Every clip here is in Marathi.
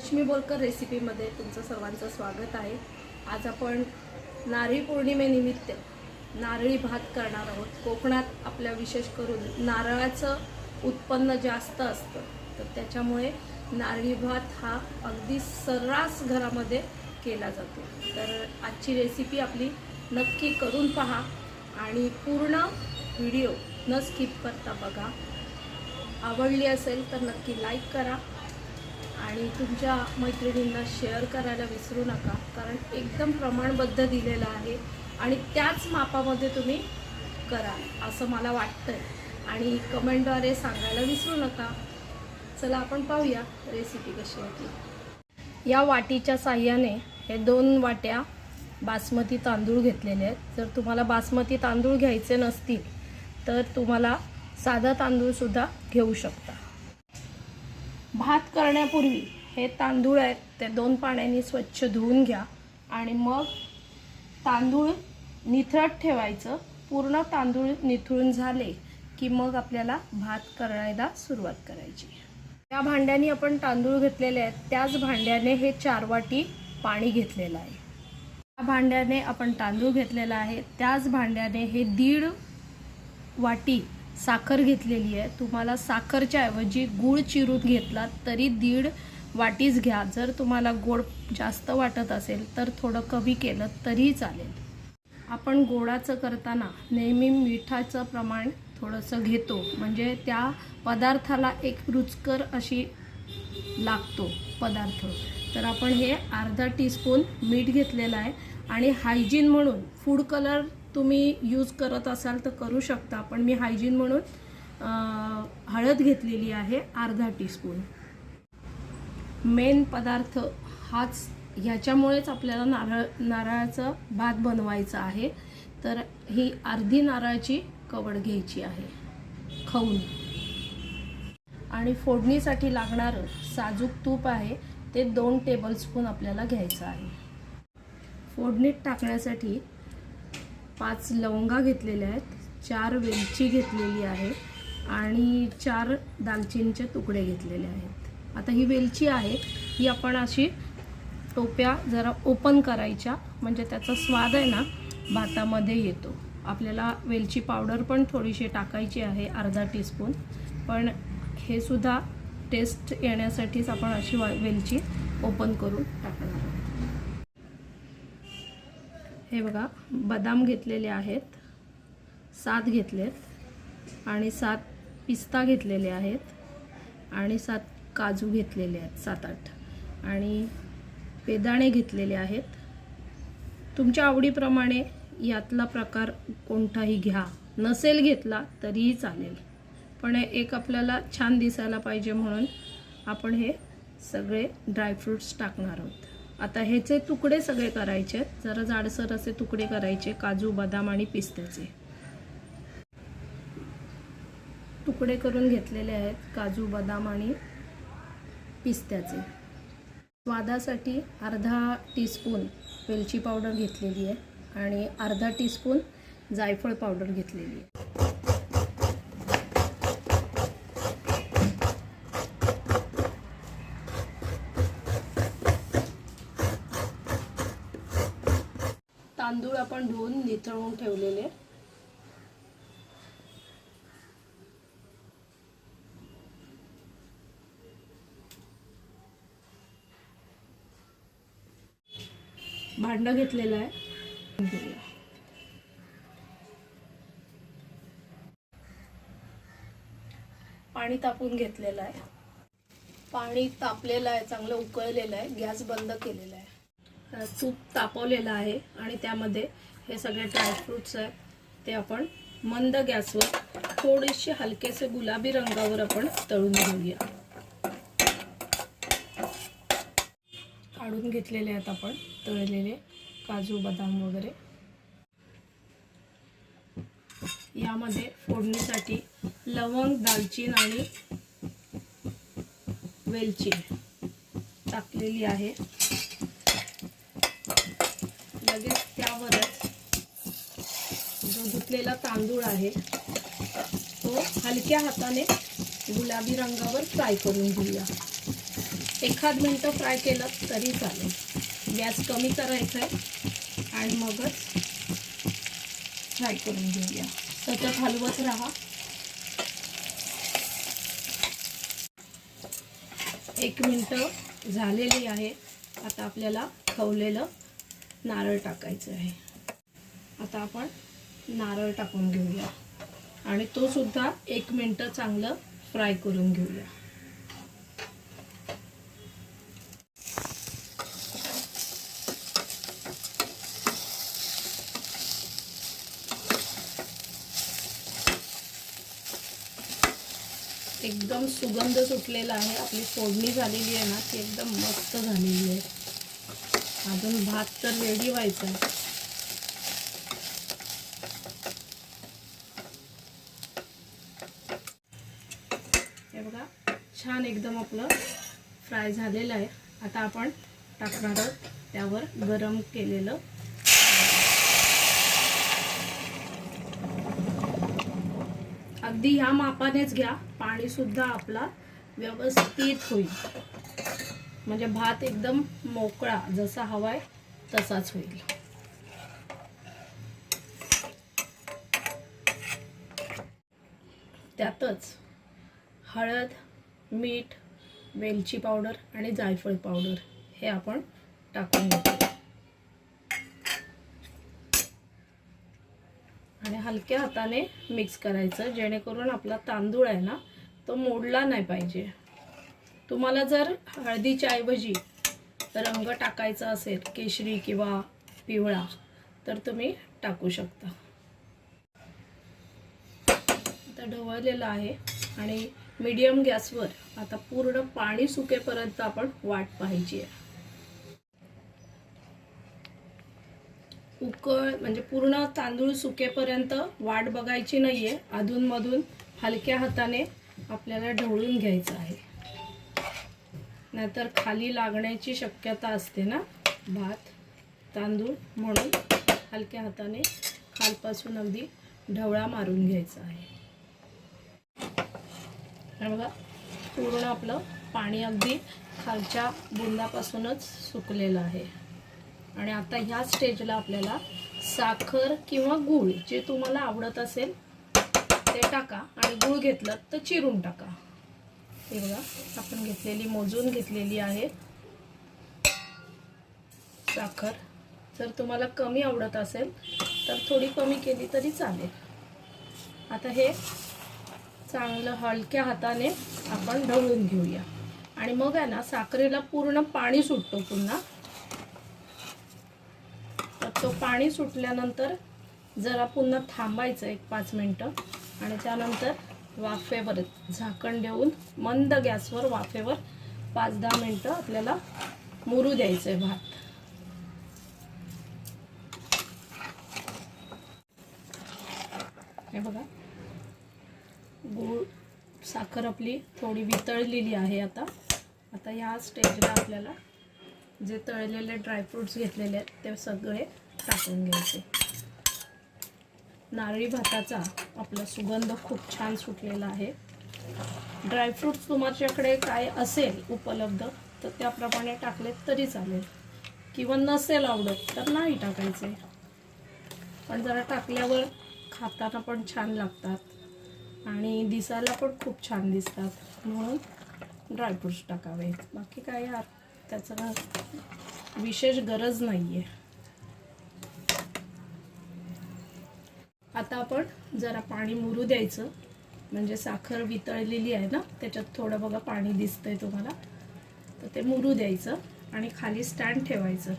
रश्मी बोलकर रेसिपीमध्ये तुमचं सर्वांचं स्वागत आहे. आज आपण नारळी पौर्णिमेनिमित्त नारळी भात करणार आहोत. कोकणात आपल्या विशेष करून नारळाचं उत्पन्न जास्त असतं. तर त्याच्यामुळे नारळी भात हा अगदी सर्रास घरामध्ये केला जातो. तर आजची रेसिपी आपली नक्की करून पहा आणि पूर्ण व्हिडिओ न स्किप करता बघा. आवडली असेल तर नक्की लाईक करा. आणि तुमच्या मैत्रिणींना शेअर करायला विसरू नका कारण एकदम प्रमाणबद्ध दिलेलं आहे आणि त्याच मापामध्ये तुम्ही करा असं मला वाटतंय. आणि कमेंटद्वारे सांगायला विसरू नका. चला आपण पाहूया रेसिपी कशी आहे या वाटीच्या साह्याने हे दोन वाट्या बासमती तांदूळ घेतलेले आहेत. जर तुम्हाला बासमती तांदूळ घ्यायचे नसतील तर तुम्हाला साधा तांदूळसुद्धा घेऊ शकता. भात करण्यापूर्वी हे तांदूळ आहेत ते दोन पाण्याने स्वच्छ धुवून घ्या. आणि मग तांदूळ निथळत ठेवायचं. पूर्ण तांदूळ निथळून झाले की मग आपल्याला भात करायला सुरुवात करायची. त्या भांड्याने आपण तांदूळ घेतलेले आहेत. त्याच भांड्याने हे चार वाटी पाणी घेतलेलं आहे. त्या भांड्याने आपण तांदूळ घेतलेला आहे. त्याच भांड्याने हे दीड वाटी साखर घेतलेली आहे. तुम्हाला साखरच्या ऐवजी गूळ चिरून घेतला तरी दीड वाटीच घ्या. जर तुम्हाला गोड जास्त वाटत असेल तर थोडं कमी केलं तरीही चालेल. आपण गोडाचं करताना नेहमी मिठाचं प्रमाण थोडंसं घेतो. म्हणजे त्या पदार्थाला एक रुचकर अशी लागतो पदार्थ. तर आपण हे अर्धा टीस्पून मीठ घेतलेलं आहे. आणि हायजीन म्हणून फूड कलर तुम्ही यूज करत असाल तर करू शकता. पण मी हायजीन म्हणून हळद घेतलेली आहे अर्धा टीस्पून मेन पदार्थ हाच ह्याच्यामुळेच आपल्याला नारळ नारळाचं भात बनवायचा आहे. तर ही अर्धी नारळाची कवड घ्यायची आहे. खाऊन. आणि फोडणीसाठी लागणारं साजूक तूप आहे ते दोन टेबलस्पून आपल्याला घ्यायचं आहे. फोडणीत टाकण्यासाठी पाच लवंगा घेतलेल्या आहेत चार वेलची घेतलेली आहे आणि चार दालचिनीचे तुकडे घेतलेले आहेत. आता ही वेलची आहे ही आपण अशी टोप्या जरा ओपन करायच्या म्हणजे त्याचा स्वाद आहे ना भातामध्ये येतो. आपल्याला वेलची पावडर पण थोडीशी टाकायची आहे अर्धा टीस्पून पण हे सुद्धा टेस्ट येण्यासाठीच आपण अशी वेलची ओपन करून टाकणार आहोत. हे बघा बदाम घेतलेले आहेत सात घेतलेत आणि सात पिस्ता घेतलेले आहेत आणि सात काजू घेतलेले आहेत सात आठ. आणि बेदाणे घेतलेले आहेत. तुमच्या आवडीप्रमाणे यातला प्रकार कोणताही घ्या. नसेल घेतला तरीही चालेल. पण एक आपल्याला छान दिसायला पाहिजे म्हणून आपण हे सगळे ड्रायफ्रूट्स टाकणार आहोत. आता ह्याचे तुकडे सगळे करायचे आहेत. जरा जाडसर असे तुकडे करायचे काजू बदाम आणि पिस्त्याचे. तुकडे करून घेतलेले आहेत काजू बदाम आणि पिस्त्याचे. स्वादासाठी अर्धा टीस्पून वेलची पावडर घेतलेली आहे आणि अर्धा टीस्पून जायफळ पावडर घेतलेली आहे. तांदूळ आपण धुवून निथळून ठेवलेले. भांडं घेतलेलं आहे. पाणी तापून घेतलेलं आहे. पाणी तापलेलं आहे चांगलं उकळलेलं आहे गॅस बंद केलेला आहे. तूप तापवलेलं आहे आणि त्यामध्ये हे सगळे ड्रायफ्रूट्स आहेत ते आपण मंद गॅसवर थोडेसे हलकेसे गुलाबी रंगावर आपण तळून घेऊया. काढून घेतलेले आहेत आपण तळलेले काजू बदाम वगैरे. यामध्ये फोडणीसाठी लवंग दालचीन आणि वेलची टाकलेली आहे. लगेच त्यावरच जो धुतलेला तांदूळ आहे तो हलक्या हाताने गुलाबी रंगावर फ्राय करून घेऊया. एखाद मिनटं फ्राय केलं तरी चालेल. गॅस कमी करायचा आहे आणि मगच फ्राय करून घेऊया. सतत हलवत राहा. एक मिनटं झालेली आहे. आता आपल्याला खवलेलं नारळ टाकायचं आहे. आता आपण नारळ टाकून घेऊया. आणि तो सुद्धा एक मिनटं चांगलं फ्राय करून घेऊया. एकदम सुगंध सुटलेला आहे. आपली फोडणी झालेली आहे ना ती एकदम मस्त झालेली आहे. अजून भात तर रेडी व्हायचा हे बघा छान एकदम आपलं फ्राय झालेलं आहे. आता आपण टाकणार आहोत त्यावर गरम केलेलं. अगदी ह्या मापानेच घ्या पाणी सुद्धा आपला व्यवस्थित होईल. म्हणजे भात एकदम मोकळा जसा हवाय तसाच होईल. त्यातच हळद मीठ वेलची पावडर आणि जायफळ पावडर हे आपण टाकून घेतो आणि हलक्या हाताने मिक्स करायचं जेणेकरून आपला तांदूळ आहे ना तो मोडला नाही पाहिजे. तुम्हाला जर हळदीच्या ऐवजी रंग टाकायचा असेल केशरी किंवा पिवळा तर तुम्ही टाकू शकता. आता ढवळलेलं आहे आणि मीडियम गॅसवर आता पूर्ण पाणी सुकेपर्यंत आपण वाट पाहिजे उकळ म्हणजे पूर्ण तांदूळ सुकेपर्यंत वाट बघायची नाहीये. अधूनमधून हलक्या हाताने आपल्याला ढवळून घ्यायचं आहे. नाहीतर खाली लागण्याची शक्यता असते ना? भात तांदूळ म्हणून हलक्या हाताने खालपासून अगदी ढवळा मारून घ्यायचा आहे. बघा पूर्ण आपलं पाणी अगदी खालच्या बुंदापासूनच सुकलेलं आहे. आणि आता ह्या स्टेजला आपल्याला साखर किंवा गूळ जे तुम्हाला आवडत असेल ते टाका आणि गूळ घेतलं तर चिरून टाका. हे बघा आपण घेतलेली मोजून घेतलेली आहे. साखर. जर तुम्हाला कमी आवडत असेल तर थोडी कमी केली तरी चालेल. आता हे चांगलं हलक्या हाताने आपण ढवळून घेऊया. आणि मग आहे ना साखरेला पूर्ण पाणी सुटतो पुन्हा. तर तो पाणी सुटल्यानंतर जरा पुन्हा थांबायचं एक पाच मिनटं. आणि त्यानंतर वाफेवर झाकण देऊन मंद गॅसवर वाफेवर पाच दहा मिनटं आपल्याला मुरू द्यायचं आहे भात. हे बघा. गूळ साखर आपली थोडी वितळलेली आहे आता. आता ह्या स्टेजला आपल्याला जे तळलेले ड्रायफ्रुट्स घेतलेले आहेत ते सगळे टाकून घ्यायचे. नारळी भाताचा आपला सुगंध खूप छान सुटलेला आहे. ड्रायफ्रुट्स तुमच्याकडे काय असेल उपलब्ध तर त्याप्रमाणे टाकले तरी चालेल. किंवा नसेल आवडत तर नाही टाकायचे. पण जरा टाकल्यावर खाताना पण छान लागतात. आणि दिसायला पण खूप छान दिसतात. म्हणून ड्रायफ्रुट्स टाकावे बाकी काय यार त्याचं विशेष गरज नाही आहे आता आपण जरा पाणी मुरू द्यायचं. म्हणजे साखर वितळलेली आहे ना त्याच्यात थोडं बघा पाणी दिसतंय तुम्हाला. तर ते मुरू द्यायचं आणि खाली स्टँड ठेवायचं.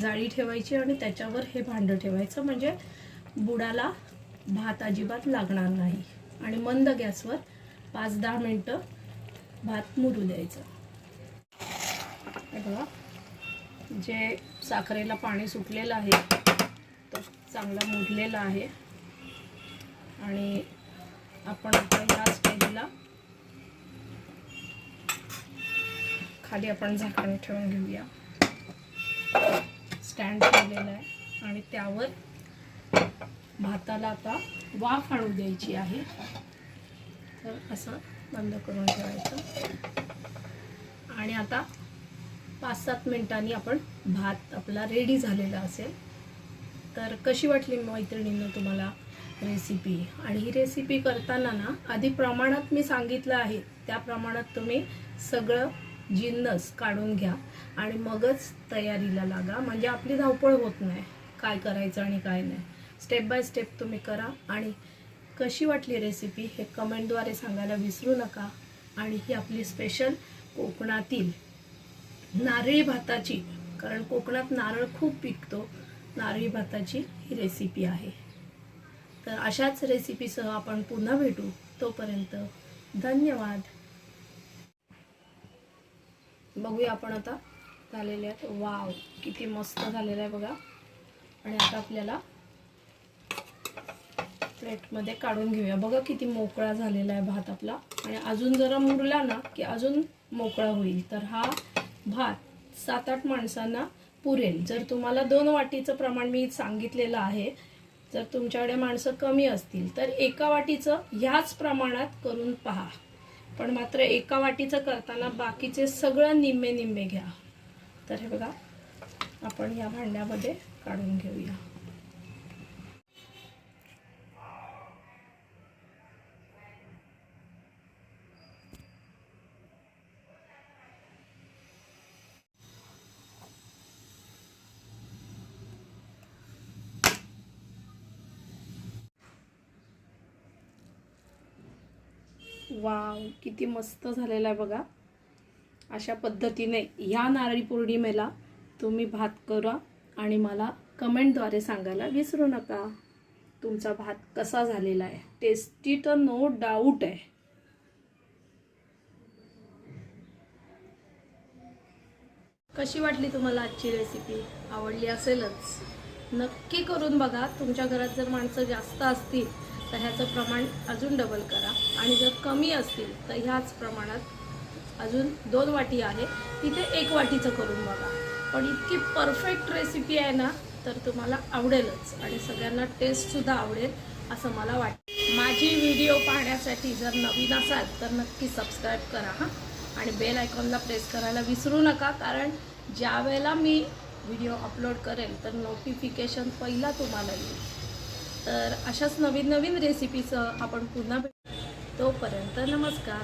जाळी ठेवायची आणि त्याच्यावर हे भांडं ठेवायचं. म्हणजे बुडाला भात अजिबात लागणार नाही. आणि मंद गॅसवर पाच दहा मिनटं भात मुरू द्यायचं. बघा जे साखरेला पाणी सुटलेलं आहे तो चांगला मुरलेला आहे. आणि आपण आता ह्या स्टेजला खाली आपण झाकण ठेवून घेऊया. स्टँड ठेवलेला आहे. आणि त्यावर भाताला आता वाफ आणू द्यायची आहे. तर असं बंद करून ठेवायचं. आणि आता पाच सात मिनिटांनी आपण भात आपला रेडी झालेला असेल. तर कशी वाटली मैत्रिणींना तुम्हाला? रेसिपी आणि ही रेसिपी करताना ना आधी प्रमाणात मी सांगितलं आहे त्या प्रमाणात तुम्ही सगळं जिन्नस काढून घ्या आणि मगच तयारीला लागा. म्हणजे आपली धावपळ होत नाही काय करायचं आणि काय नाही. स्टेप बाय स्टेप तुम्ही करा आणि कशी वाटली रेसिपी हे कमेंटद्वारे सांगायला विसरू नका. आणि ही आपली स्पेशल कोकणातील नारळी भाताची कारण कोकणात नारळ खूप पिकतो नारळी भाताची ही रेसिपी आहे. तर अशाच रेसिपीसह आपण पुन्हा भेटू. तोपर्यंत धन्यवाद. बघूया आपण आता झालेले आहेत. वाव किती मस्त झालेलं आहे बघा. आणि आता आपल्याला प्लेटमध्ये काढून घेऊया. बघा किती मोकळा झालेला आहे भात आपला. आणि अजून जरा मुरला ना की अजून मोकळा होईल. तर हा भात सात आठ माणसांना पुरेल. जर तुम्हाला दोन वाटीचं प्रमाण मी सांगितलेलं आहे जर तुमच्याकडे माणसं कमी असतील. तर एका वाटीचं ह्याच प्रमाणात करून पहा. पण मात्र एका वाटीचं करताना बाकीचे सगळं निम्मे निम्मे घ्या. तर हे बघा आपण या भांड्यामध्ये काढून घेऊया. वाव किती मस्त झालेला आहे बघा. अशा पद्धतीने ह्या नारळी पौर्णिमेला तुम्ही भात करा आणि मला कमेंटद्वारे सांगायला विसरू नका. तुमचा भात कसा झालेला आहे? टेस्टी तर नो डाऊट आहे. कशी वाटली तुम्हाला आजची रेसिपी आवडली असेलच. नक्की करून बघा. तुमच्या घरात जर माणसं जास्त असतील तर ह्याचं प्रमाण अजून डबल करा. आणि जर कमी असतील तर ह्याच प्रमाणात अजून दोन वाटी आहे. तिथे एक वाटीचं करून बघा. पण इतकी परफेक्ट रेसिपी आहे ना तर तुम्हाला आवडेलच. आणि सगळ्यांना टेस्टसुद्धा आवडेल असं मला वाटतं माझी व्हिडिओ पाहण्यासाठी जर नवीन असाल तर नक्की सबस्क्राईब करा हां. आणि बेल आयकॉनला प्रेस करायला विसरू नका कारण ज्या वेळेला मी व्हिडिओ अपलोड करेल तर नोटिफिकेशन पहिला तुम्हाला येईल. तर अशाच नवीन नवीन रेसिपीचं आपण पुन्हा भेटू. तोपर्यंत नमस्कार.